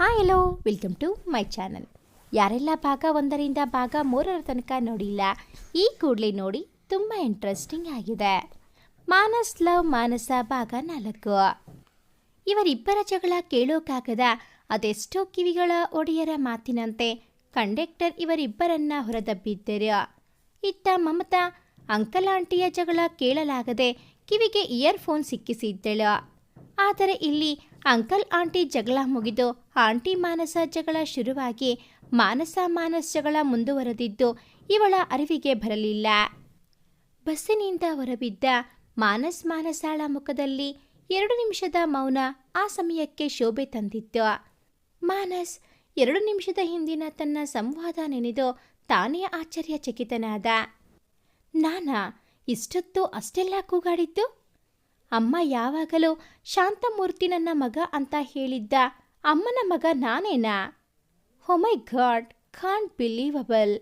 Hi hello welcome to my channel ಯಾರೆಲ್ಲ ಭಾಗ ಒಂದರಿಂದ ಭಾಗ ಮೂರರ ತನಕ ನೋಡಿಲ್ಲ, ಈ ಕೂಡಲೇ ನೋಡಿ ತುಂಬ ಇಂಟ್ರೆಸ್ಟಿಂಗ್ ಆಗಿದೆ. ಮಾನಸ್ ಲವ್, ಮಾನಸ ಭಾಗ ನಾಲ್ಕು. ಇವರಿಬ್ಬರ ಜಗಳ ಕೇಳೋಕ್ಕಾಗದ ಅದೆಷ್ಟೋ ಕಿವಿಗಳ ಒಡೆಯರ ಮಾತಿನಂತೆ ಕಂಡಕ್ಟರ್ ಇವರಿಬ್ಬರನ್ನ ಹೊರದಬ್ಬಿದ್ದರು ಇತ್ತ ಮಮತಾ, ಅಂಕಲ್, ಆಂಟಿಯ ಜಗಳ ಕೇಳಲಾಗದೆ ಕಿವಿಗೆ ಇಯರ್ಫೋನ್ ಸಿಕ್ಕಿಸಿದ್ದಳು. ಆದರೆ ಇಲ್ಲಿ ಅಂಕಲ್ ಆಂಟಿ ಜಗಳ ಮುಗಿದು ಆಂಟಿ ಮಾನಸ ಜಗಳ ಶುರುವಾಗಿ ಮಾನಸ ಮಾನಸ್ ಜಗಳ ಮುಂದುವರೆದಿದ್ದು ಇವಳ ಅರಿವಿಗೆ ಬರಲಿಲ್ಲ. ಬಸ್ಸಿನಿಂದ ಹೊರಬಿದ್ದ ಮಾನಸ್ ಮಾನಸಾಳ ಮುಖದಲ್ಲಿ ಎರಡು ನಿಮಿಷದ ಮೌನ ಆ ಸಮಯಕ್ಕೆ ಶೋಭೆ ತಂದಿತ್ತು. ಮಾನಸ್ ಎರಡು ನಿಮಿಷದ ಹಿಂದಿನ ತನ್ನ ಸಂವಾದ ನೆನೆದು ತಾನೇ ಆಶ್ಚರ್ಯಚಕಿತನಾದ. ನಾನಾ, ಇಷ್ಟೊತ್ತು ಅಷ್ಟೆಲ್ಲ ಕೂಗಾಡಿದ್ದು? ಅಮ್ಮ ಯಾವಾಗಲೂ ಶಾಂತಮೂರ್ತಿ ನನ್ನ ಮಗ ಅಂತ ಹೇಳಿದ್ದ. ಅಮ್ಮನ ಮಗ ನಾನೇನಾ? Oh my god can't believable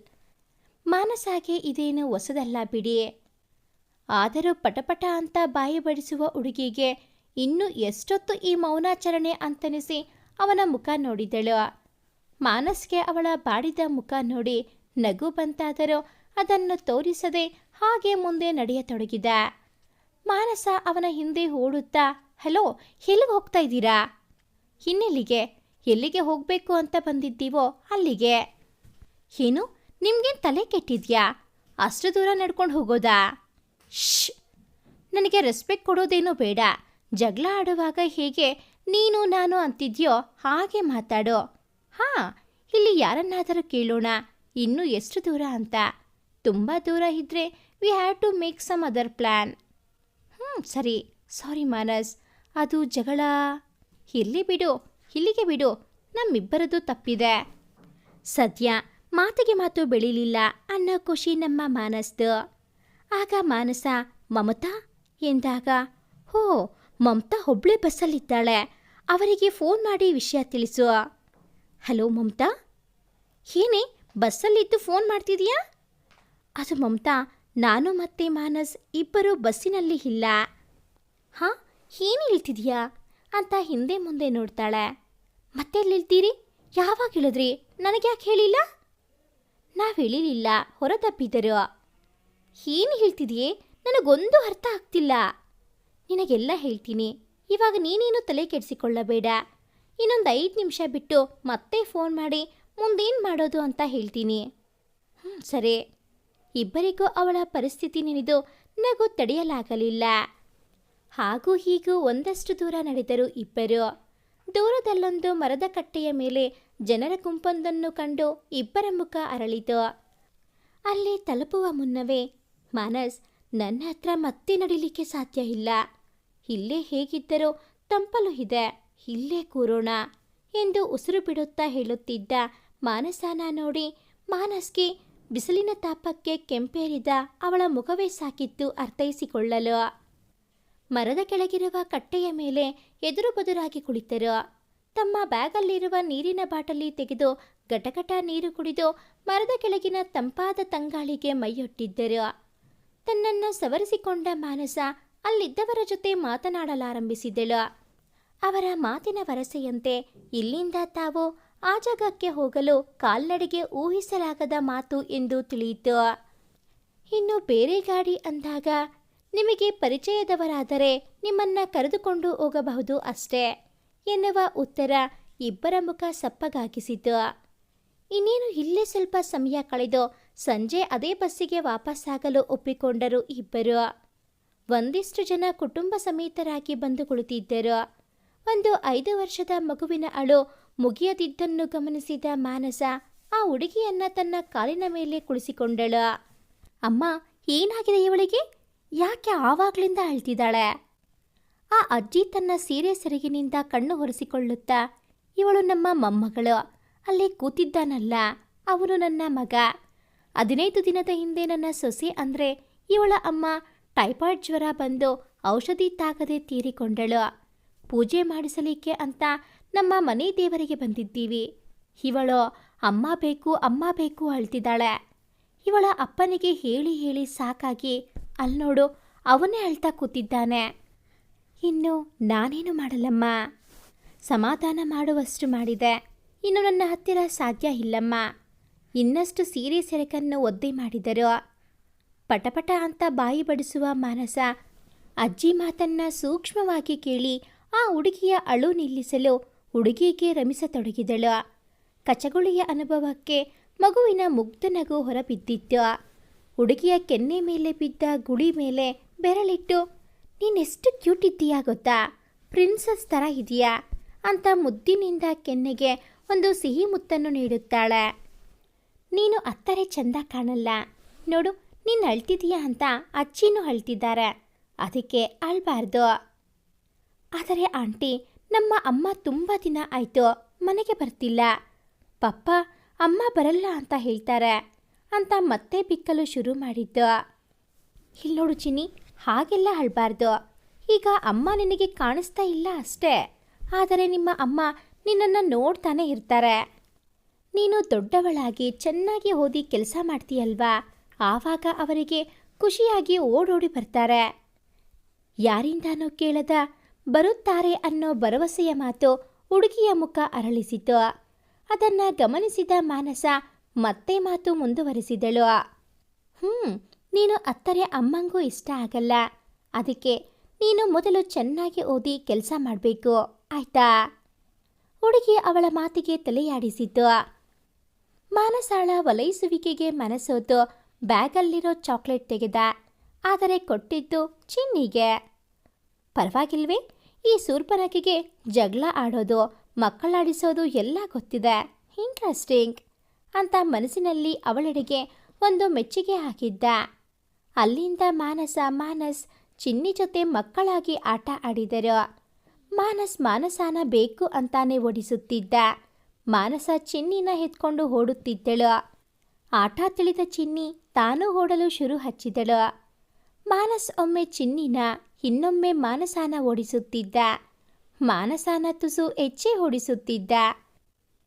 ಮಾನಸಾಗೆ ಇದೇನು ಹೊಸದಲ್ಲ ಬಿಡಿ. ಆದರೂ ಪಟಪಟ ಅಂತ ಬಾಯಿ ಬಡಿಸುವ ಹುಡುಗಿಗೆ ಇನ್ನು ಎಷ್ಟೊತ್ತು ಈ ಮೌನಾಚರಣೆ ಅಂತನಿಸಿ ಅವನ ಮುಖ ನೋಡಿದಳು. ಮಾನಸ್ಗೆ ಅವಳ ಬಾಡಿದ ಮುಖ ನೋಡಿ ನಗು ಬಂತಾದರೂ ಅದನ್ನು ತೋರಿಸದೆ ಹಾಗೆ ಮುಂದೆ ನಡೆಯತೊಡಗಿದ. ಮಾನಸ ಅವನ ಹಿಂದೆ ಓಡುತ್ತಾ, ಹಲೋ, ಎಲ್ಲಿಗೆ ಹೋಗ್ತಾ ಇದ್ದೀರಾ? ಇನ್ನೆಲ್ಲಿಗೆ ಎಲ್ಲಿಗೆ ಹೋಗಬೇಕು ಅಂತ ಬಂದಿದ್ದೀವೋ ಅಲ್ಲಿಗೆ. ಏನು, ನಿಮ್ಗೇನು ತಲೆ ಕೆಟ್ಟಿದ್ಯಾ? ಅಷ್ಟು ದೂರ ನಡ್ಕೊಂಡು ಹೋಗೋದಾ? ಶ್ ನನಗೆ ರೆಸ್ಪೆಕ್ಟ್ ಕೊಡೋದೇನೋ ಬೇಡ. ಜಗಳ ಆಡುವಾಗ ಹೇಗೆ ನೀನು ನಾನು ಅಂತಿದ್ಯೋ ಹಾಗೆ ಮಾತಾಡು. ಹಾಂ, ಇಲ್ಲಿ ಯಾರನ್ನಾದರೂ ಕೇಳೋಣ, ಇನ್ನೂ ಎಷ್ಟು ದೂರ ಅಂತ? ತುಂಬ ದೂರ ಇದ್ದರೆ we have to make some other plan ಸರಿ. ಸಾರಿ, ಮಾನಸ್. ಅದು ಜಗಳ. ಇಲ್ಲಿ ಬಿಡು, ಇಲ್ಲಿಗೆ ಬಿಡು. ನಮ್ಮಿಬ್ಬರದು ತಪ್ಪಿದೆ. ಸದ್ಯ ಮಾತಿಗೆ ಮಾತು ಬೆಳೀಲಿಲ್ಲ ಅನ್ನೋ ಖುಷಿ ನಮ್ಮ ಮಾನಸ್ದು. ಆಗ ಮಾನಸ, ಮಮತಾ, ಎಂದಾಗ, ಹೋ, ಮಮತಾ ಒಬ್ಳೆ ಬಸ್ಸಲ್ಲಿದ್ದಾಳೆ. ಅವರಿಗೆ ಫೋನ್ ಮಾಡಿ ವಿಷಯ ತಿಳಿಸು. ಹಲೋ, ಮಮತಾ? ಏನೇ, ಬಸ್ಸಲ್ಲಿದ್ದು ಫೋನ್ ಮಾಡ್ತಿದೀಯಾ ಅದು ಮಮತಾ ನಾನು ಮತ್ತೆ ಮಾನಸ್ ಇಬ್ಬರು ಬಸ್ಸಿನಲ್ಲಿ ಇಲ್ಲ. ಹಾಂ, ಏನು ಹೇಳ್ತಿದ್ಯಾ? ಅಂತ ಹಿಂದೆ ಮುಂದೆ ನೋಡ್ತಾಳೆ. ಮತ್ತೆ ಎಲ್ಲಿಳ್ತೀರಿ ಯಾವಾಗ ಹೇಳಿದ್ರಿ? ನನಗ್ಯಾಕೆ ಹೇಳಿಲ್ಲ? ನಾವು ಹೇಳಿಲಿಲ್ಲ ಹೊರತಪ್ಪಿದರು ಏನು ಹೇಳ್ತಿದೆಯೇ? ನನಗೊಂದು ಅರ್ಥ ಆಗ್ತಿಲ್ಲ. ನಿನಗೆಲ್ಲ ಹೇಳ್ತೀನಿ. ಇವಾಗ ನೀನೇನು ತಲೆ ಕೆಡಿಸಿಕೊಳ್ಳಬೇಡ. ಇನ್ನೊಂದು ಐದು ನಿಮಿಷ ಬಿಟ್ಟು ಮತ್ತೆ ಫೋನ್ ಮಾಡಿ ಮುಂದೇನು ಮಾಡೋದು ಅಂತ ಹೇಳ್ತೀನಿ. ಹ್ಞೂ ಸರಿ. ಇಬ್ಬರಿಗೂ ಅವಳ ಪರಿಸ್ಥಿತಿ ನೆನೆದು ನಗು ತಡೆಯಲಾಗಲಿಲ್ಲ. ಹಾಗೂ ಹೀಗೂ ಒಂದಷ್ಟು ದೂರ ನಡೆದರು ಇಬ್ಬರು. ದೂರದಲ್ಲೊಂದು ಮರದ ಕಟ್ಟೆಯ ಮೇಲೆ ಜನರ ಗುಂಪೊಂದನ್ನು ಕಂಡು ಇಬ್ಬರ ಮುಖ ಅರಳಿತು. ಅಲ್ಲಿ ತಲುಪುವ ಮುನ್ನವೇ, ಮಾನಸ್, ನನ್ನ ಹತ್ರ ಮತ್ತೆ ನಡಿಲಿಕ್ಕೆ ಸಾಧ್ಯ ಇಲ್ಲ. ಇಲ್ಲೇ ಹೇಗಿದ್ದರೂ ತಂಪಲು ಇದೆ. ಇಲ್ಲೇ ಕೂರೋಣ ಎಂದು ಉಸಿರು ಬಿಡುತ್ತಾ ಹೇಳುತ್ತಿದ್ದ ಮಾನಸನ ನೋಡಿ ಮಾನಸ್ಗೆ ಬಿಸಿಲಿನ ತಾಪಕ್ಕೆ ಕೆಂಪೇರಿದ ಅವಳ ಮುಖವೇ ಸಾಕಿತ್ತು ಅರ್ಥೈಸಿಕೊಳ್ಳಲು. ಮರದ ಕೆಳಗಿರುವ ಕಟ್ಟೆಯ ಮೇಲೆ ಎದುರು ಬದುರಾಗಿ ಕುಳಿತರು. ತಮ್ಮ ಬ್ಯಾಗಲ್ಲಿರುವ ನೀರಿನ ಬಾಟಲಿ ತೆಗೆದು ಗಟಗಟ ನೀರು ಕುಡಿದು ಮರದ ಕೆಳಗಿನ ತಂಪಾದ ತಂಗಾಳಿಗೆ ಮೈಯೊಟ್ಟಿದ್ದರು. ತನ್ನನ್ನು ಸವರಿಸಿಕೊಂಡ ಮಾನಸ ಅಲ್ಲಿದ್ದವರ ಜೊತೆ ಮಾತನಾಡಲಾರಂಭಿಸಿದಳು. ಅವರ ಮಾತಿನ ವರಸೆಯಂತೆ ಇಲ್ಲಿಂದ ತಾವು ಆ ಜಾಗಕ್ಕೆ ಹೋಗಲು ಕಾಲ್ನಡೆಗೆ ಊಹಿಸಲಾಗದ ಮಾತು ಎಂದು ತಿಳಿಯಿತು. ಇನ್ನು ಬೇರೆ ಗಾಡಿ ಅಂದಾಗ ನಿಮಗೆ ಪರಿಚಯದವರಾದರೆ ನಿಮ್ಮನ್ನ ಕರೆದುಕೊಂಡು ಹೋಗಬಹುದು ಅಷ್ಟೇ ಎನ್ನುವ ಉತ್ತರ ಇಬ್ಬರ ಮುಖ ಸಪ್ಪಗಾಗಿಸಿತು. ಇನ್ನೇನು ಇಲ್ಲೇ ಸ್ವಲ್ಪ ಸಮಯ ಕಳೆದು ಸಂಜೆ ಅದೇ ಬಸ್ಸಿಗೆ ವಾಪಸ್ಸಾಗಲು ಒಪ್ಪಿಕೊಂಡರು ಇಬ್ಬರು. ಒಂದಿಷ್ಟು ಜನ ಕುಟುಂಬ ಸಮೇತರಾಗಿ ಬಂದು ಕುಳಿತಿದ್ದರು ಒಂದು ಐದು ವರ್ಷದ ಮಗುವಿನ ಅಳು ಮುಗಿಯದಿದ್ದನ್ನು ಗಮನಿಸಿದ ಮಾನಸ ಆ ಹುಡುಗಿಯನ್ನ ತನ್ನ ಕಾಲಿನ ಮೇಲೆ ಕುಳಿಸಿಕೊಂಡಳು. ಅಮ್ಮ, ಏನಾಗಿದೆ ಇವಳಿಗೆ? ಯಾಕೆ ಆವಾಗ್ಲಿಂದ ಅಳ್ತಿದ್ದಾಳೆ? ಆ ಅಜ್ಜಿ ತನ್ನ ಸೀರೆ ಸೆರಗಿನಿಂದ ಕಣ್ಣು ಒರೆಸಿಕೊಳ್ಳುತ್ತಾ, ಇವಳು ನಮ್ಮ ಮೊಮ್ಮಗಳು, ಅಲ್ಲಿ ಕೂತಿದ್ದಾನಲ್ಲ, ಅವನು ನನ್ನ ಮಗ. ಹದಿನೈದು ದಿನದ ಹಿಂದೆ ನನ್ನ ಸೊಸೆ ಅಂದರೆ ಇವಳ ಅಮ್ಮ ಟೈಫಾಯ್ಡ್ ಜ್ವರ ಬಂದು ಔಷಧಿ ತಾಗದೆ ತೀರಿಕೊಂಡಳು. ಪೂಜೆ ಮಾಡಿಸಲಿಕ್ಕೆ ಅಂತ ನಮ್ಮ ಮನೆ ದೇವರಿಗೆ ಬಂದಿದ್ದೀವಿ. ಇವಳು, ಅಮ್ಮ ಬೇಕು ಅಮ್ಮ ಬೇಕು, ಅಳ್ತಿದ್ದಾಳೆ. ಇವಳ ಅಪ್ಪನಿಗೆ ಹೇಳಿ ಹೇಳಿ ಸಾಕಾಗಿ ಅಲ್ಲಿ ನೋಡು, ಅವನೇ ಅಳ್ತಾ ಕೂತಿದ್ದಾನೆ. ಇನ್ನು ನಾನೇನು ಮಾಡಲಮ್ಮ ಸಮಾಧಾನ ಮಾಡುವಷ್ಟು ಮಾಡಿದೆ. ಇನ್ನು ನನ್ನ ಹತ್ತಿರ ಸಾಧ್ಯ ಇಲ್ಲಮ್ಮ. ಇನ್ನಷ್ಟು ಸೀರೆ ಸೆರಕನ್ನು ಒದ್ದೆ ಮಾಡಿದರು. ಪಟಪಟ ಅಂತ ಬಾಯಿ ಬಡಿಸುವ ಮಾನಸ ಅಜ್ಜಿ ಮಾತನ್ನ ಸೂಕ್ಷ್ಮವಾಗಿ ಕೇಳಿ ಆ ಹುಡುಗಿಯ ಅಳು ನಿಲ್ಲಿಸಲು ಹುಡುಗಿಗೆ ರಮಿಸತೊಡಗಿದಳು. ಕಚಗುಳಿಯ ಅನುಭವಕ್ಕೆ ಮಗುವಿನ ಮುಗ್ಧ ನಗು ಹೊರಬಿದ್ದಿತ್ತು. ಹುಡುಗಿಯ ಕೆನ್ನೆ ಮೇಲೆ ಬಿದ್ದ ಗುಳಿ ಮೇಲೆ ಬೆರಳಿಟ್ಟು, ನೀನೆಷ್ಟು ಕ್ಯೂಟ್ ಇದ್ದೀಯಾ ಗೊತ್ತಾ? ಪ್ರಿನ್ಸಸ್ ಥರ ಇದೆಯಾ? ಅಂತ ಮುದ್ದಿನಿಂದ ಕೆನ್ನೆಗೆ ಒಂದು ಸಿಹಿ ಮುತ್ತನ್ನು ನೀಡುತ್ತಾಳೆ. ನೀನು ಅತ್ತರೆ ಚಂದ ಕಾಣಲ್ಲ. ನೋಡು, ನೀನು ಅಳ್ತಿದೀಯಾ ಅಂತ ಅಚ್ಚಿನೂ ಅಳ್ತಿದ್ದಾರೆ. ಅದಕ್ಕೆ ಅಳ್ಬಾರ್ದು. ಆದರೆ ಆಂಟಿ ನಮ್ಮ ಅಮ್ಮ ತುಂಬ ದಿನ ಆಯಿತು, ಮನೆಗೆ ಬರ್ತಿಲ್ಲ. ಪಪ್ಪ, ಅಮ್ಮ ಬರಲ್ಲ ಅಂತ ಹೇಳ್ತಾರೆ ಅಂತ ಮತ್ತೆ ಬಿಕ್ಕಲು ಶುರು ಮಾಡಿದ್ದು. ಇಲ್ಲಿ ನೋಡು ಚಿನ್ನಿ, ಹಾಗೆಲ್ಲ ಅಳ್ಬಾರ್ದು. ಈಗ ಅಮ್ಮ ನಿನಗೆ ಕಾಣಿಸ್ತಾ ಇಲ್ಲ ಅಷ್ಟೇ. ಆದರೆ ನಿಮ್ಮ ಅಮ್ಮ ನಿನ್ನನ್ನು ನೋಡ್ತಾನೆ ಇರ್ತಾರೆ. ನೀನು ದೊಡ್ಡವಳಾಗಿ ಚೆನ್ನಾಗಿ ಓದಿ ಕೆಲಸ ಮಾಡ್ತೀಯಲ್ವಾ? ಆವಾಗ ಅವರಿಗೆ ಖುಷಿಯಾಗಿ ಓಡೋಡಿ ಬರ್ತಾರೆ. ಯಾರಿಂದಾನೋ ಕೇಳದ ಬರುತ್ತಾರೆ ಅನ್ನೋ ಭರವಸೆಯ ಮಾತು ಹುಡುಗಿಯ ಮುಖ ಅರಳಿಸಿತು. ಅದನ್ನ ಗಮನಿಸಿದ ಮಾನಸ ಮತ್ತೆ ಮಾತು ಮುಂದುವರಿಸಿದಳು. ಹ್ಮ್, ನೀನು ಅತ್ತರೆ ಅಮ್ಮಂಗೂ ಇಷ್ಟ ಆಗಲ್ಲ. ಅದಕ್ಕೆ ನೀನು ಮೊದಲು ಚೆನ್ನಾಗಿ ಓದಿ ಕೆಲಸ ಮಾಡಬೇಕು. ಆಯ್ತಾ? ಹುಡುಗಿ ಅವಳ ಮಾತಿಗೆ ತಲೆಯಾಡಿಸಿತು. ಮಾನಸಾಳ ವಲಯಿಸುವಿಕೆಗೆ ಮನಸೋತು ಬ್ಯಾಗಲ್ಲಿರೋ ಚಾಕ್ಲೇಟ್ ತೆಗೆದ, ಆದರೆ ಕೊಟ್ಟಿದ್ದು ಚಿನ್ನಿಗೆ. ಪರವಾಗಿಲ್ವೇ ಈ ಸೂರ್ಪನಕಿಗೆ ಜಗಳ ಆಡೋದು, ಮಕ್ಕಳಾಡಿಸೋದು ಎಲ್ಲ ಗೊತ್ತಿದೆ. ಇಂಟ್ರೆಸ್ಟಿಂಗ್ ಅಂತ ಮನಸ್ಸಿನಲ್ಲಿ ಅವಳೆಡೆಗೆ ಒಂದು ಮೆಚ್ಚುಗೆ ಹಾಕಿದ್ದ. ಅಲ್ಲಿಂದ ಮಾನಸ, ಮಾನಸ್ ಚಿನ್ನಿ ಜೊತೆ ಮಕ್ಕಳಾಗಿ ಆಟ ಆಡಿದರು. ಮಾನಸ್ ಮಾನಸಾನ ಬೇಕು ಅಂತಾನೆ ಓಡಿಸುತ್ತಿದ್ದ. ಮಾನಸ ಚಿನ್ನಿನ ಎತ್ಕೊಂಡು ಓಡುತ್ತಿದ್ದಳು. ಆಟ ತಿಳಿದ ಚಿನ್ನಿ ತಾನು ಓಡಲು ಶುರು ಹಚ್ಚಿದಳು. ಮಾನಸ್ ಒಮ್ಮೆ ಚಿನ್ನಿನ ಇನ್ನೊಮ್ಮೆ ಮಾನಸಾನ ಓಡಿಸುತ್ತಿದ್ದ. ಮಾನಸಾನ ತುಸು ಹೆಚ್ಚೆ ಓಡಿಸುತ್ತಿದ್ದ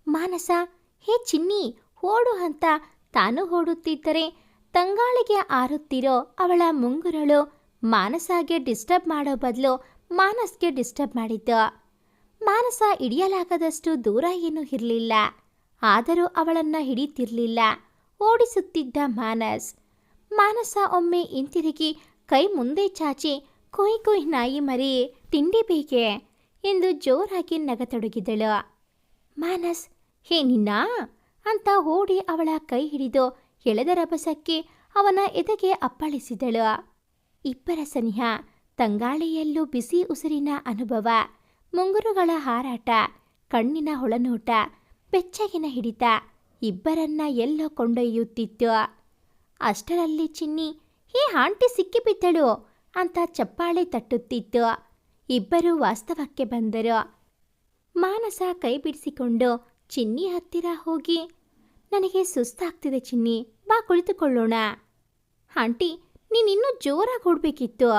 ಮಾನಸ, ಹೇ ಚಿನ್ನಿ, ಓಡು ಅಂತ ತಾನು ಓಡುತ್ತಿದ್ದರೆ ತಂಗಾಳಿಗೆ ಆರುತ್ತಿರೋ ಅವಳ ಮುಂಗುರಳು ಮಾನಸಾಗೆ ಡಿಸ್ಟರ್ಬ್ ಮಾಡೋ ಬದಲು ಮಾನಸ್ಗೆ ಡಿಸ್ಟರ್ಬ್ ಮಾಡಿದ್ದು. ಮಾನಸ ಹಿಡಿಯಲಾಗದಷ್ಟು ದೂರ ಏನೂ ಇರಲಿಲ್ಲ. ಆದರೂ ಅವಳನ್ನ ಹಿಡಿತಿರ್ಲಿಲ್ಲ. ಓಡಿಸುತ್ತಿದ್ದ ಮಾನಸ್. ಮಾನಸ ಒಮ್ಮೆ ಹಿಂತಿರುಗಿ ಕೈ ಮುಂದೆ ಚಾಚಿ ಕೊಯ್ ಕೊಯ್ ನಾಯಿ ಮರಿ ತಿಂಡಿ ಬೇಕೆ ಎಂದು ಜೋರಾಗಿ ನಗತೊಡಗಿದಳು. ಮಾನಸ್, ಹೇ ನಿನ್ನ! ಅಂತ ಓಡಿ ಅವಳ ಕೈ ಹಿಡಿದು ಎಳೆದ ರಭಸಕ್ಕೆ ಅವನ ಎದೆಗೆ ಅಪ್ಪಳಿಸಿದಳು. ಇಬ್ಬರ ಸನಿಹ, ತಂಗಾಳಿಯಲ್ಲೂ ಬಿಸಿ ಉಸಿರಿನ ಅನುಭವ, ಮುಂಗುರುಗಳ ಹಾರಾಟ, ಕಣ್ಣಿನ ಹೊಳನೋಟ, ಬೆಚ್ಚಗಿನ ಹಿಡಿತ ಇಬ್ಬರನ್ನ ಎಲ್ಲೋ ಕೊಂಡೊಯ್ಯುತ್ತಿತ್ತು. ಅಷ್ಟರಲ್ಲಿ ಚಿನ್ನಿ, ಹೇ ಆಂಟಿ ಸಿಕ್ಕಿಬಿದ್ದಳು ಅಂತ ಚಪ್ಪಾಳೆ ತಟ್ಟುತ್ತಿತ್ತು. ಇಬ್ಬರೂ ವಾಸ್ತವಕ್ಕೆ ಬಂದರು. ಮಾನಸ ಕೈ ಬಿಡಿಸಿಕೊಂಡು ಚಿನ್ನಿ ಹತ್ತಿರ ಹೋಗಿ, ನನಗೆ ಸುಸ್ತಾಗ್ತಿದೆ ಚಿನ್ನಿ, ಬಾ ಕುಳಿತುಕೊಳ್ಳೋಣ. ಆಂಟಿ, ನೀನಿನ್ನೂ ಜೋರಾಗಿ ಹೂಡ್ಬೇಕಿತ್ತು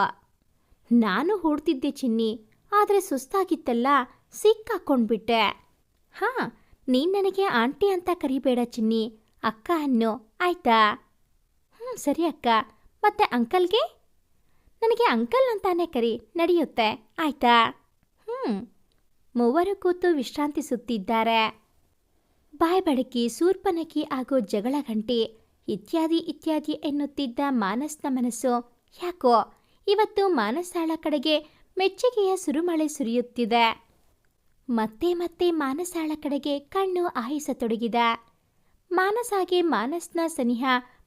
ನಾನು ಹೂಡ್ತಿದ್ದೆ ಚಿನ್ನಿ, ಆದರೆ ಸುಸ್ತಾಗಿತ್ತಲ್ಲ, ಸಿಕ್ಕಾಕೊಂಡ್ಬಿಟ್ಟೆ. ಹಾಂ, ನೀನು ನನಗೆ ಆಂಟಿ ಅಂತ ಕರಿಬೇಡ ಚಿನ್ನಿ, ಅಕ್ಕ ಅನ್ನು, ಆಯ್ತಾ? ಹ್ಞೂ ಸರಿ ಅಕ್ಕ, ಮತ್ತೆ ಅಂಕಲ್ಗೆ? ನನಗೆ ಅಂಕಲ್ ಅಂತಾನೆ ಕರಿ, ನಡೆಯುತ್ತೆ. ಆಯ್ತಾ? ಹ್ಞೂ ಮೂವರು ಕೂತು ವಿಶ್ರಾಂತಿಸುತ್ತಿದ್ದಾರೆ ಬಾಯ್ ಬಡಕಿ, ಸೂರ್ಪನಕಿ ಹಾಗೂ ಜಗಳ ಗಂಟಿ, ಇತ್ಯಾದಿ ಇತ್ಯಾದಿ ಎನ್ನುತ್ತಿದ್ದ ಮಾನಸ್ನ ಮನಸ್ಸು ಯಾಕೋ, ಇವತ್ತು ಮಾನಸಾಳ ಕಡೆಗೆ ಮೆಚ್ಚುಗೆಯ ಸುರುಮಳೆ ಸುರಿಯುತ್ತಿದೆ. ಮತ್ತೆ ಮತ್ತೆ ಮಾನಸಾಳ ಕಡೆಗೆ ಕಣ್ಣು ಆಯಿಸತೊಡಗಿದ. ಮಾನಸಾಗೆ ಮಾನಸ್ನ ಸನಿಹ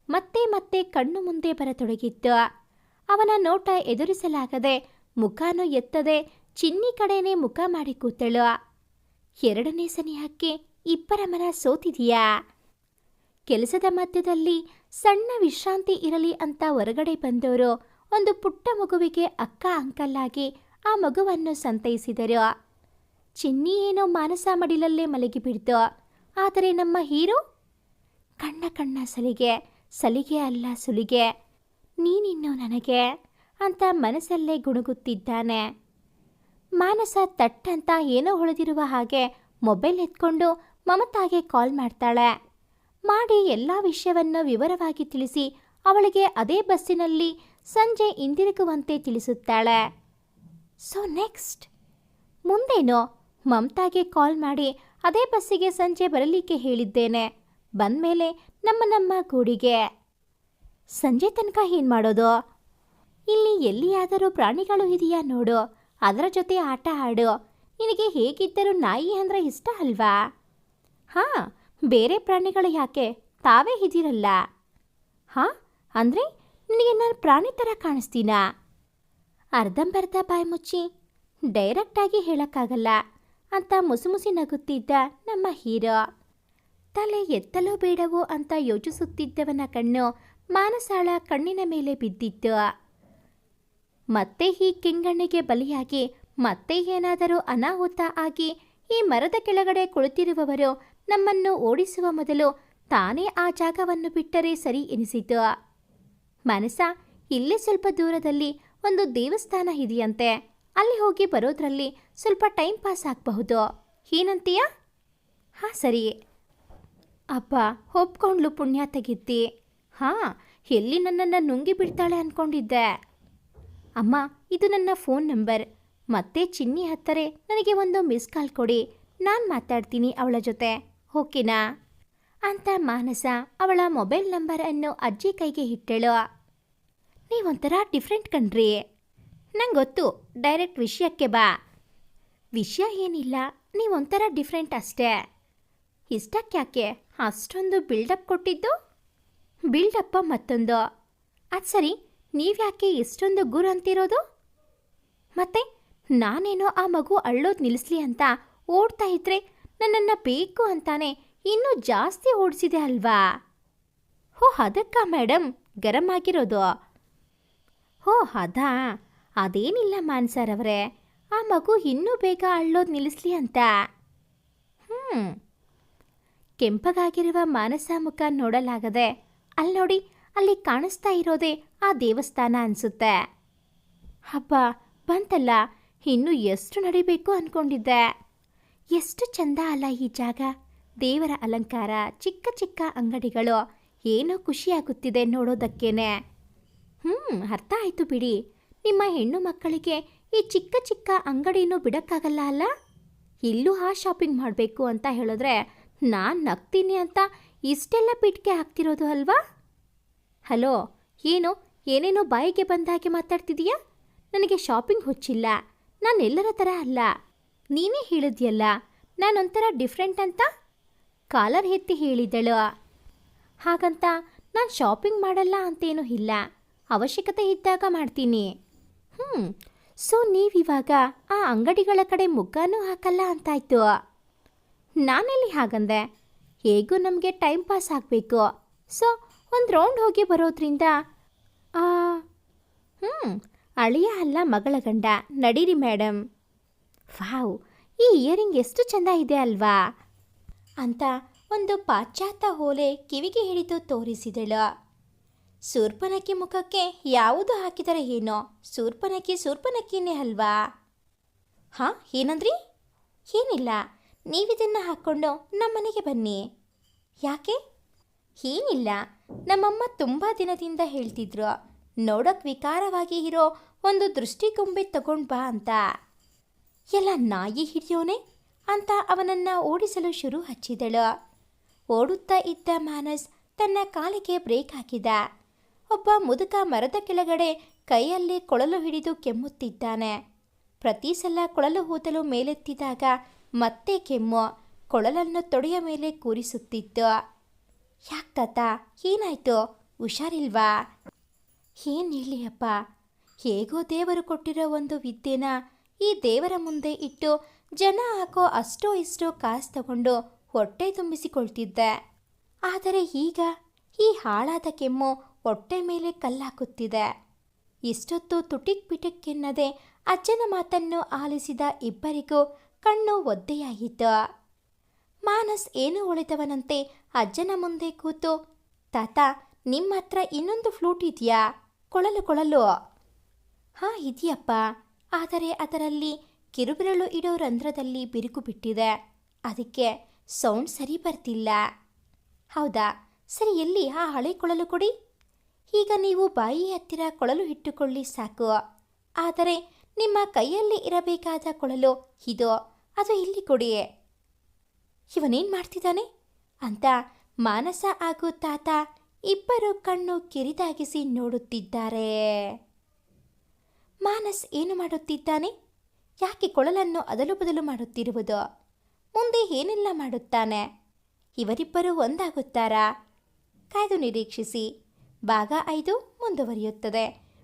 ಮತ್ತೆ ಮತ್ತೆ ಕಣ್ಣು ಮುಂದೆ ಬರತೊಡಗಿತ್ತು. ಅವನ ನೋಟ ಎದುರಿಸಲಾಗದೆ ಮುಖನೂ ಎತ್ತದೆ ಚಿನ್ನಿ ಕಡೆನೇ ಮುಖ ಮಾಡಿ ಕೂತಳು. ಎರಡನೇ ಸನಿಹಕ್ಕೆ ಇಬ್ಬರ ಮನ ಸೋತಿದೆಯಾ? ಕೆಲಸದ ಮಧ್ಯದಲ್ಲಿ ಸಣ್ಣ ವಿಶ್ರಾಂತಿ ಇರಲಿ ಅಂತ ಹೊರಗಡೆ ಬಂದವರು ಒಂದು ಪುಟ್ಟ ಮಗುವಿಗೆ ಅಕ್ಕ ಅಂಕಲ್ಲಾಗಿ ಆ ಮಗುವನ್ನು ಸಂತೈಸಿದರು. ಚಿನ್ನಿ ಏನೋ ಮಾನಸ ಮಡಿಲಲ್ಲೇ ಮಲಗಿಬಿಡ್ತು ಆದರೆ ನಮ್ಮ ಹೀರೋ? ಕಣ್ಣ ಕಣ್ಣ ಸಲಿಗೆ ಸಲಿಗೆ ಅಲ್ಲ ಸುಲಿಗೆ. ನೀನಿನ್ನು ನನಗೆ ಅಂತ ಮನಸ್ಸಲ್ಲೇ ಗುಣಗುತ್ತಿದ್ದಾನೆ. ಮಾನಸ ತಟ್ಟಂತ ಏನೋ ಹೊಳೆದಿರುವ ಹಾಗೆ ಮೊಬೈಲ್ ಎತ್ಕೊಂಡು ಮಮತಾಗೆ ಕಾಲ್ ಮಾಡ್ತಾಳೆ. ಮಾಡಿ ಎಲ್ಲ ವಿಷಯವನ್ನು ವಿವರವಾಗಿ ತಿಳಿಸಿ ಅವಳಿಗೆ ಅದೇ ಬಸ್ಸಿನಲ್ಲಿ ಸಂಜೆ ಹಿಂದಿರುಗುವಂತೆ ತಿಳಿಸುತ್ತಾಳೆ. ಸೊ ನೆಕ್ಸ್ಟ್ ಮುಂದೇನೋ ಮಮತಾಗೆ ಕಾಲ್ ಮಾಡಿ ಅದೇ ಬಸ್ಸಿಗೆ ಸಂಜೆ ಬರಲಿಕ್ಕೆ ಹೇಳಿದ್ದೇನೆ. ಬಂದಮೇಲೆ ನಮ್ಮ ನಮ್ಮ ಗೂಡಿಗೆ. ಸಂಜೆ ತನಕ ಏನು ಮಾಡೋದು? ಇಲ್ಲಿ ಎಲ್ಲಿಯಾದರೂ ಪ್ರಾಣಿಗಳು ಇದೆಯಾ ನೋಡು. ಅದರ ಜೊತೆ ಆಟ ಆಡು ನಿನಗೆ ಹೇಗಿದ್ದರೂ ನಾಯಿ ಅಂದ್ರೆ ಇಷ್ಟ ಅಲ್ವಾ? ಹಾಂ, ಬೇರೆ ಪ್ರಾಣಿಗಳು ಯಾಕೆ? ತಾವೇ ಇದ್ದೀರಲ್ಲ. ಹಾಂ, ಅಂದರೆ ನಿನಗೆ ನಾನು ಪ್ರಾಣಿ ಥರ ಕಾಣಿಸ್ತೀನಾ? ಅರ್ಧಂಬರ್ಧ ಬಾಯಿ ಮುಚ್ಚಿ. ಡೈರೆಕ್ಟಾಗಿ ಹೇಳೋಕ್ಕಾಗಲ್ಲ. ಅಂತ ಮುಸುಮುಸಿ ನಗುತ್ತಿದ್ದ ನಮ್ಮ ಹೀರೋ. ತಲೆ ಎತ್ತಲೋ ಬೇಡವೋ ಅಂತ ಯೋಚಿಸುತ್ತಿದ್ದವನ ಕಣ್ಣು ಮಾನಸಾಳ ಕಣ್ಣಿನ ಮೇಲೆ ಬಿದ್ದಿತ್ತು ಮತ್ತೆ ಈ ಕೆಂಗಣ್ಣಿಗೆ ಬಲಿಯಾಗಿ ಮತ್ತೆ ಏನಾದರೂ ಅನಾಹುತ ಆಗಿ ಈ ಮರದ ಕೆಳಗಡೆ ಕುಳಿತಿರುವವರು ನಮ್ಮನ್ನು ಓಡಿಸುವ ಮೊದಲು ತಾನೇ ಆ ಜಾಗವನ್ನು ಬಿಟ್ಟರೆ ಸರಿ ಎನಿಸಿತು ಮನಸ ಇಲ್ಲೇ ಸ್ವಲ್ಪ ದೂರದಲ್ಲಿ ಒಂದು ದೇವಸ್ಥಾನ ಇದೆಯಂತೆ. ಅಲ್ಲಿ ಹೋಗಿ ಬರೋದ್ರಲ್ಲಿ ಸ್ವಲ್ಪ ಟೈಮ್ ಪಾಸ್ ಆಗಬಹುದು. ಏನಂತೀಯ ಹಾಂ ಸರಿ. ಅಪ್ಪ ಒಪ್ಕೊಂಡ್ಲು ಪುಣ್ಯ ತೆಗಿತ್ತಿ ಹಾಂ, ಎಲ್ಲಿ ನನ್ನನ್ನು ನುಂಗಿ ಬಿಡ್ತಾಳೆ ಅಂದ್ಕೊಂಡಿದ್ದೆ ಅಮ್ಮ, ಇದು ನನ್ನ ಫೋನ್ ನಂಬರ್. ಮತ್ತೆ ಚಿನ್ನಿ ಹತ್ತರೆ ನನಗೆ ಒಂದು ಮಿಸ್ ಕಾಲ್ ಕೊಡಿ. ನಾನು ಮಾತಾಡ್ತೀನಿ ಅವಳ ಜೊತೆ. ಓಕೆನಾ? ಅಂತ ಮಾನಸ ಅವಳ ಮೊಬೈಲ್ ನಂಬರನ್ನು ಅಜ್ಜಿ ಕೈಗೆ ಇಟ್ಟಳು ನೀವೊಂಥರ ಡಿಫ್ರೆಂಟ್ ಕಣ್ರಿ. ನಂಗೆ ಗೊತ್ತು ಡೈರೆಕ್ಟ್ ವಿಷಯಕ್ಕೆ ಬಾ. ವಿಷಯ ಏನಿಲ್ಲ, ನೀವೊಂಥರ ಡಿಫ್ರೆಂಟ್ ಅಷ್ಟೇ. ಇಷ್ಟಕ್ಯಾಕೆ ಅಷ್ಟೊಂದು ಬಿಲ್ಡಪ್ ಕೊಟ್ಟಿದ್ದು? ಬಿಲ್ಡಪ್ಪ ಮತ್ತೊಂದು, ಅದು ಸರಿ, ನೀವ್ಯಾಕೆ ಎಷ್ಟೊಂದು ಗುರು ಅಂತಿರೋದು? ಮತ್ತೆ, ನಾನೇನೋ ಆ ಮಗು ಅಳ್ಳೋದು ನಿಲ್ಲಿಸ್ಲಿ ಅಂತ ಓಡ್ತಾ ಇದ್ರೆ ನನ್ನನ್ನು ಬೇಕು ಅಂತಾನೆ ಇನ್ನೂ ಜಾಸ್ತಿ ಓಡಿಸಿದೆ ಅಲ್ವಾ? ಹೋ, ಅದಕ್ಕ ಮೇಡಮ್ ಗರಂ ಆಗಿರೋದು. ಹೋ, ಅದಾ, ಅದೇನಿಲ್ಲ ಮಾನ್ಸರವರೇ ಆ ಮಗು ಇನ್ನೂ ಬೇಗ ಅಳ್ಳೋದು ನಿಲ್ಲಿಸ್ಲಿ ಅಂತ. ಹ್ಞೂ ಕೆಂಪಗಾಗಿರುವ ಮಾನಸ ಮುಖ ನೋಡಲಾಗದೆ ಅಲ್ಲಿ ಅಲ್ಲಿ ಕಾಣಿಸ್ತಾ ಇರೋದೇ ಆ ದೇವಸ್ಥಾನ ಅನ್ಸುತ್ತೆ. ಹಬ್ಬ ಬಂತಲ್ಲ, ಇನ್ನು ಎಷ್ಟು ನಡಿಬೇಕು ಅನ್ಕೊಂಡಿದ್ದೆ. ಎಷ್ಟು ಚಂದ ಅಲ್ಲ ಈ ಜಾಗ. ದೇವರ ಅಲಂಕಾರ, ಚಿಕ್ಕ ಚಿಕ್ಕ ಅಂಗಡಿಗಳು, ಏನೋ ಖುಷಿಯಾಗುತ್ತಿದೆ ನೋಡೋದಕ್ಕೇನೆ. ಹ್ಞೂ ಅರ್ಥ ಆಯಿತು ಬಿಡಿ. ನಿಮ್ಮ ಹೆಣ್ಣು ಮಕ್ಕಳಿಗೆ ಈ ಚಿಕ್ಕ ಚಿಕ್ಕ ಅಂಗಡಿನೂ ಬಿಡೋಕ್ಕಾಗಲ್ಲ ಅಲ್ಲ? ಇಲ್ಲೂ ಆ ಶಾಪಿಂಗ್ ಮಾಡಬೇಕು ಅಂತ ಹೇಳಿದ್ರೆ ನಾನು ನಗ್ತೀನಿ ಅಂತ ಇಷ್ಟೆಲ್ಲ ಪಿಟ್ಕೆ ಹಾಕ್ತಿರೋದು ಅಲ್ವಾ? ಹಲೋ, ಏನು, ಏನೇನೋ ಬಾಯಿಗೆ ಬಂದ ಹಾಗೆ ಮಾತಾಡ್ತಿದೀಯಾ? ನನಗೆ ಶಾಪಿಂಗ್ ಹುಚ್ಚಿಲ್ಲ, ನಾನು ಎಲ್ಲರ ಥರ ಅಲ್ಲ. ನೀನೇ ಹೇಳಿದ್ಯಲ್ಲ, ನಾನೊಂಥರ ಡಿಫ್ರೆಂಟ್ ಅಂತ? ಕಾಲರ್ ಎತ್ತಿ ಹೇಳಿದಳು. ಹಾಗಂತ, ನಾನು ಶಾಪಿಂಗ್ ಮಾಡಲ್ಲ ಅಂತೇನೂ ಇಲ್ಲ, ಅವಶ್ಯಕತೆ ಇದ್ದಾಗ ಮಾಡ್ತೀನಿ. ಹ್ಞೂ ಸೊ ನೀವಿವಾಗ ಆ ಅಂಗಡಿಗಳ ಕಡೆ ಮುಗ್ಗಾನೂ ಹಾಕಲ್ಲ ಅಂತಾಯ್ತು. ನಾನೆಲ್ಲಿ ಹಾಗಂದೆ? ಹೇಗೂ ನಮಗೆ ಟೈಮ್ ಪಾಸ್ ಆಗಬೇಕು. ಸೊ ಒಂದು ರೌಂಡ್ ಹೋಗಿ ಬರೋದ್ರಿಂದ ಹ್ಞೂ ಅಳಿಯ ಅಲ್ಲ ಮಗಳ ಗಂಡ. ನಡೀರಿ ಮೇಡಮ್ ವಾವ್ ಈ ಇಯರಿಂಗ್ ಎಷ್ಟು ಚೆಂದ ಇದೆ ಅಲ್ವಾ? ಅಂತ ಒಂದು ಪಾಶ್ಚಾತ್ಯ ಓಲೆ ಕಿವಿಗೆ ಹಿಡಿದು ತೋರಿಸಿದಳು. ಸೂರ್ಪನಕ್ಕಿ ಮುಖಕ್ಕೆ ಯಾವುದು ಹಾಕಿದರೆ ಏನೋ? ಸೂರ್ಪನಕ್ಕಿ ಸೂರ್ಪನಕ್ಕಿನೇ ಅಲ್ವಾ? ಹಾಂ, ಏನಂದ್ರಿ? ಏನಿಲ್ಲ. ನೀವಿದನ್ನು ಹಾಕ್ಕೊಂಡು ನಮ್ಮನೆಗೆ ಬನ್ನಿ. ಯಾಕೆ? ಏನಿಲ್ಲ. ನಮ್ಮಮ್ಮ ತುಂಬ ದಿನದಿಂದ ಹೇಳ್ತಿದ್ರು ನೋಡೋಕ್ಕೆ ವಿಕಾರವಾಗಿ ಇರೋ ಒಂದು ದೃಷ್ಟಿಗೊಂಬೆ ತಗೊಂಡು ಬಾ ಅಂತ. ಎಲ್ಲ ನಾಯಿ ಹಿಡಿಯೋನೆ ಅಂತ ಅವನನ್ನು ಓಡಿಸಲು ಶುರು ಹಚ್ಚಿದಳು. ಓಡುತ್ತಾ ಇದ್ದ ಮಾನಸ್ ತನ್ನ ಕಾಲಿಗೆ ಬ್ರೇಕ್ ಹಾಕಿದ. ಒಬ್ಬ ಮುದುಕ ಮರದ ಕೆಳಗಡೆ ಕೈಯಲ್ಲಿ ಕೊಳಲು ಹಿಡಿದು ಕೆಮ್ಮುತ್ತಿದ್ದಾನೆ. ಪ್ರತಿ ಸಲ ಕೊಳಲು ಊದಲು ಮೇಲೆತ್ತಿದಾಗ ಮತ್ತೆ ಕೆಮ್ಮು ಕೊಳಲನ್ನು ತೊಡೆಯ ಮೇಲೆ ಕೂರಿಸುತ್ತಿತ್ತು ಯಾಕ ತಾತ, ಏನಾಯ್ತು? ಹುಷಾರಿಲ್ವಾ? ಏನು ಹೇಳಿ ಅಪ್ಪ? ಹೇಗೋ ದೇವರು ಕೊಟ್ಟಿರೋ ಒಂದು ವಿದ್ಯೆನ ಈ ದೇವರ ಮುಂದೆ ಇಟ್ಟು ಜನ ಹಾಕೋ ಅಷ್ಟೋ ಇಷ್ಟೋ ಕಾಸು ತಗೊಂಡು ಹೊಟ್ಟೆ ತುಂಬಿಸಿಕೊಳ್ತಿದ್ದೆ. ಆದರೆ ಈಗ ಈ ಹಾಳಾದ ಕೆಮ್ಮು ಹೊಟ್ಟೆ ಮೇಲೆ ಕಲ್ಲಾಕುತ್ತಿದೆ. ಇಷ್ಟೊತ್ತು ತುಟಿಕ್ ಪಿಟಕ್ಕೆನ್ನದೆ ಅಜ್ಜನ ಮಾತನ್ನು ಆಲಿಸಿದ ಇಬ್ಬರಿಗೂ ಕಣ್ಣು ಒದ್ದೆಯಾಯಿತು. ಮಾನಸ್ ಏನು ಉಳಿದವನಂತೆ ಅಜ್ಜನ ಮುಂದೆ ಕೂತು, ತಾತ ನಿಮ್ಮ ಹತ್ರ ಇನ್ನೊಂದು ಫ್ಲೂಟ್ ಇದೆಯಾ? ಕೊಳಲು ಕೊಳಲು. ಹಾ, ಇದೆಯಪ್ಪ. ಆದರೆ ಅದರಲ್ಲಿ ಕಿರುಬಿರಳು ಇಡೋ ರಂಧ್ರದಲ್ಲಿ ಬಿರುಕು ಬಿಟ್ಟಿದೆ. ಅದಕ್ಕೆ ಸೌಂಡ್ ಸರಿ ಬರ್ತಿಲ್ಲ. ಹೌದಾ? ಸರಿ, ಎಲ್ಲಿ? ಆ ಹಳೆ ಕೊಳಲು ಕೊಡಿ. ಈಗ ನೀವು ಬಾಯಿ ಹತ್ತಿರ ಕೊಳಲು ಇಟ್ಟುಕೊಳ್ಳಿ ಸಾಕು. ಆದರೆ ನಿಮ್ಮ ಕೈಯಲ್ಲಿ ಇರಬೇಕಾದ ಕೊಳಲು ಇದು ಅದು ಇಲ್ಲಿ ಕೊಡಿಯೇ. ಇವನೇನು ಮಾಡ್ತಿದ್ದಾನೆ? ಅಂತ ಮಾನಸ ಹಾಗೂ ತಾತ ಇಬ್ಬರು ಕಣ್ಣು ಕಿರಿದಾಗಿಸಿ ನೋಡುತ್ತಿದ್ದಾರೆ. ಮಾನಸ್ ಏನು ಮಾಡುತ್ತಿದ್ದಾನೆ? ಯಾಕೆ ಕೊಳಲನ್ನು ಅದಲು ಬದಲು ಮಾಡುತ್ತಿರುವುದು? ಮುಂದೆ ಏನೆಲ್ಲ ಮಾಡುತ್ತಾನೆ? ಇವರಿಬ್ಬರು ಒಂದಾಗುತ್ತಾರಾ? ಕಾಯ್ದು ನಿರೀಕ್ಷಿಸಿ. ಭಾಗ ಐದು ಮುಂದುವರಿಯುತ್ತದೆ.